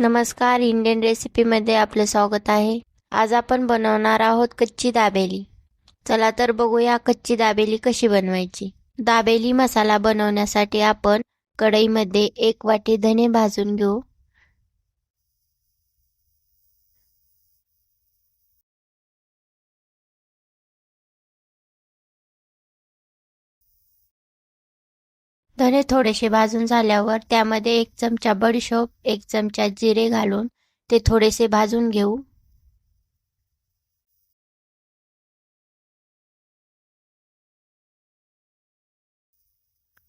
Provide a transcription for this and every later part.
नमस्कार इंडियन रेसिपीमध्ये आपलं स्वागत आहे. आज आपण बनवणार आहोत कच्ची दाबेली. चला तर बघूया कच्ची दाबेली कशी बनवायची. दाबेली मसाला बनवण्यासाठी आपण कढईमध्ये एक वाटी धने भाजून घेऊ. धने थोडेसे भाजून झाल्यावर त्यामध्ये एक चमचा बडीशोप एक चमचा जिरे घालून ते थोडेसे भाजून घेऊ.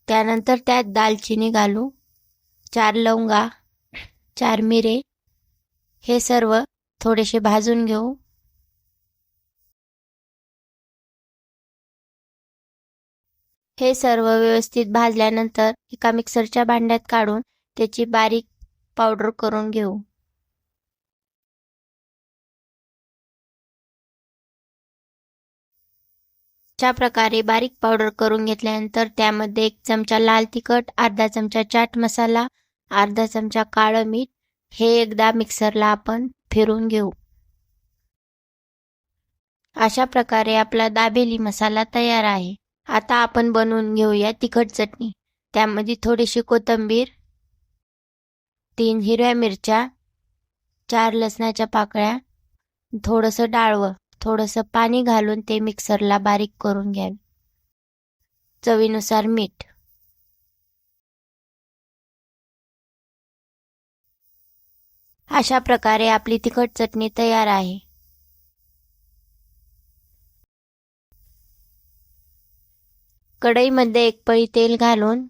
त्यानंतर त्यात दालचिनी घालू चार लवंगा चार मिरे हे सर्व थोडेसे भाजून घेऊ. हे सर्व व्यवस्थित भाजल्यानंतर एका मिक्सरच्या भांड्यात काढून त्याची बारीक पावडर करून घेऊ. अशा प्रकारे बारीक पावडर करून घेतल्यानंतर त्यामध्ये एक चमचा लाल तिखट अर्धा चमचा चाट मसाला अर्धा चमचा काळं मीठ हे एकदा मिक्सरला आपण फिरून घेऊ. अशा प्रकारे आपला दाबेली मसाला तयार आहे. आता आपण बनवून घेऊया तिखट चटणी. त्यामध्ये थोडीशी कोथिंबीर तीन हिरव्या मिरच्या चार लसणाच्या पाकळ्या थोडंसं डाळवं थोडंसं पाणी घालून ते मिक्सरला बारीक करून घ्यावे. चवीनुसार मीठ. अशा प्रकारे आपली तिखट चटणी तयार आहे. कढईमध्ये एक पळी तेल घालून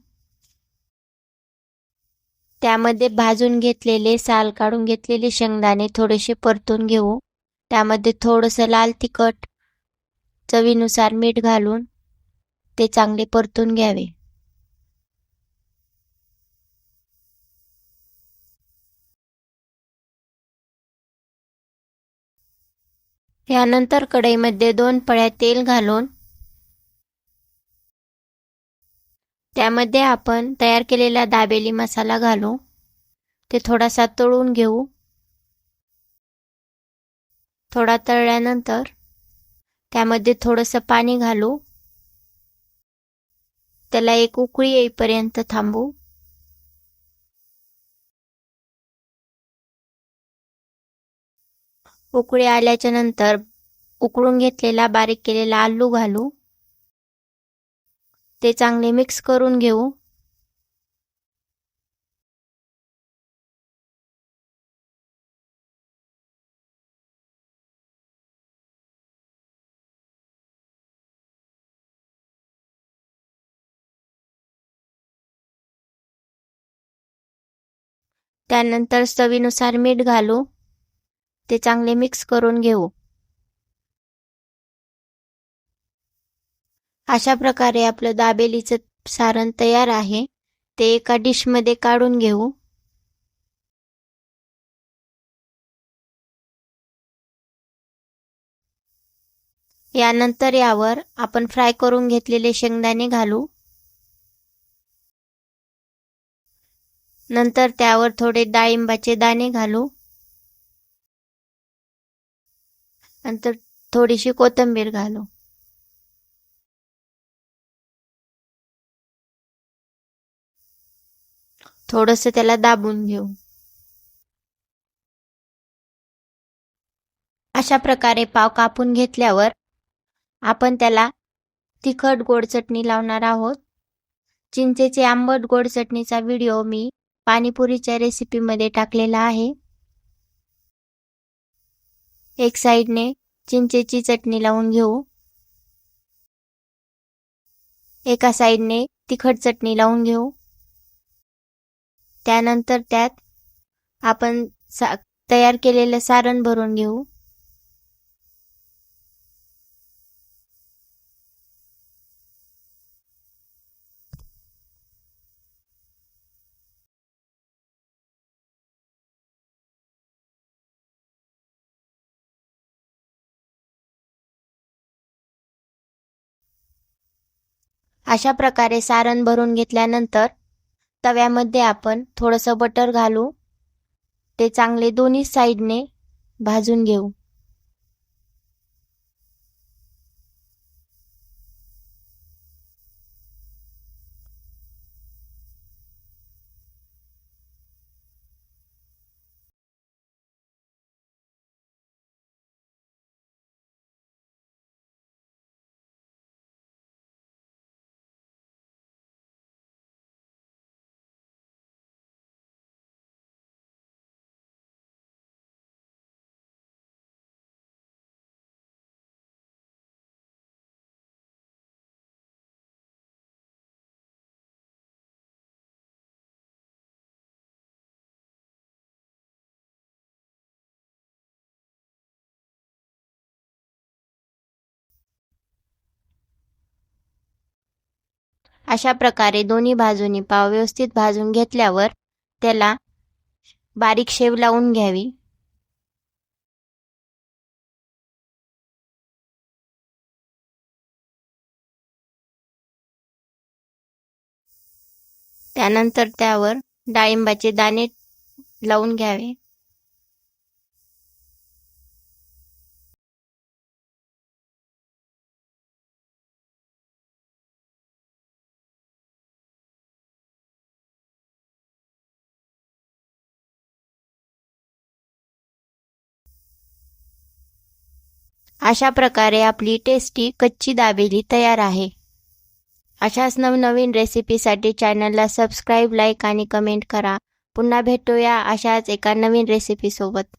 त्यामध्ये भाजून घेतलेले साल काढून घेतलेले शेंगदाणे थोडेसे परतून घेऊ. त्यामध्ये थोडंसं लाल तिखट चवीनुसार मीठ घालून ते चांगले परतून घ्यावे. यानंतर कढईमध्ये दोन पळ्या तेल घालून त्यामध्ये आपण तयार केलेला दाबेली मसाला घालू. ते थोडासा तळून घेऊ. थोडा तळल्यानंतर त्यामध्ये थोडंसं पाणी घालू. त्याला एक उकळी येईपर्यंत थांबू. उकळी आल्याच्यानंतर उकळून घेतलेला बारीक केलेला आलू घालू. ते चांगले मिक्स करून घेऊ. त्यानंतर चवीनुसार मीठ घालू. ते चांगले मिक्स करून घेऊ. अशा प्रकारे आपलं दाबेलीचं सारण तयार आहे. ते एका डिशमध्ये काढून घेऊ. यानंतर यावर आपण फ्राय करून घेतलेले शेंगदाणे घालू. नंतर त्यावर थोडे डाळिंबाचे दाणे घालू. नंतर थोडीशी कोथिंबीर घालू. थोडस त्याला दाबून घेऊ. अशा प्रकारे पाव कापून घेतल्यावर आपण त्याला तिखट गोड चटणी लावणार आहोत. चिंचेचे आंबट गोड चटणीचा व्हिडिओ मी पाणीपुरीच्या रेसिपीमध्ये टाकलेला आहे. एक साईडने चिंचेची चटणी लावून घेऊ. एका साईडने तिखट चटणी लावून घेऊ. त्यानंतर त्यात आपण सा तयार केलेलं सारण भरून घेऊ. अशा प्रकारे सारण भरून घेतल्यानंतर तव्यामध्ये आपण थोडंसं बटर घालू. ते चांगले दोन्ही साईडने भाजून घेऊ. अशा प्रकारे दोन्ही बाजूनी पाव व्यवस्थित भाजून घेतल्यावर त्याला बारीक शेव लावून घ्यावी. त्यानंतर त्यावर डाळिंबाचे दाणे लावून घ्यावे. अशा प्रकारे आपली टेस्टी कच्ची दाबेली तयार आहे. अशाच नवनवीन रेसिपीसाठी चॅनलला सबस्क्राईब लाईक आणि कमेंट करा. पुन्हा भेटूया अशाच एका नवीन रेसिपीसोबत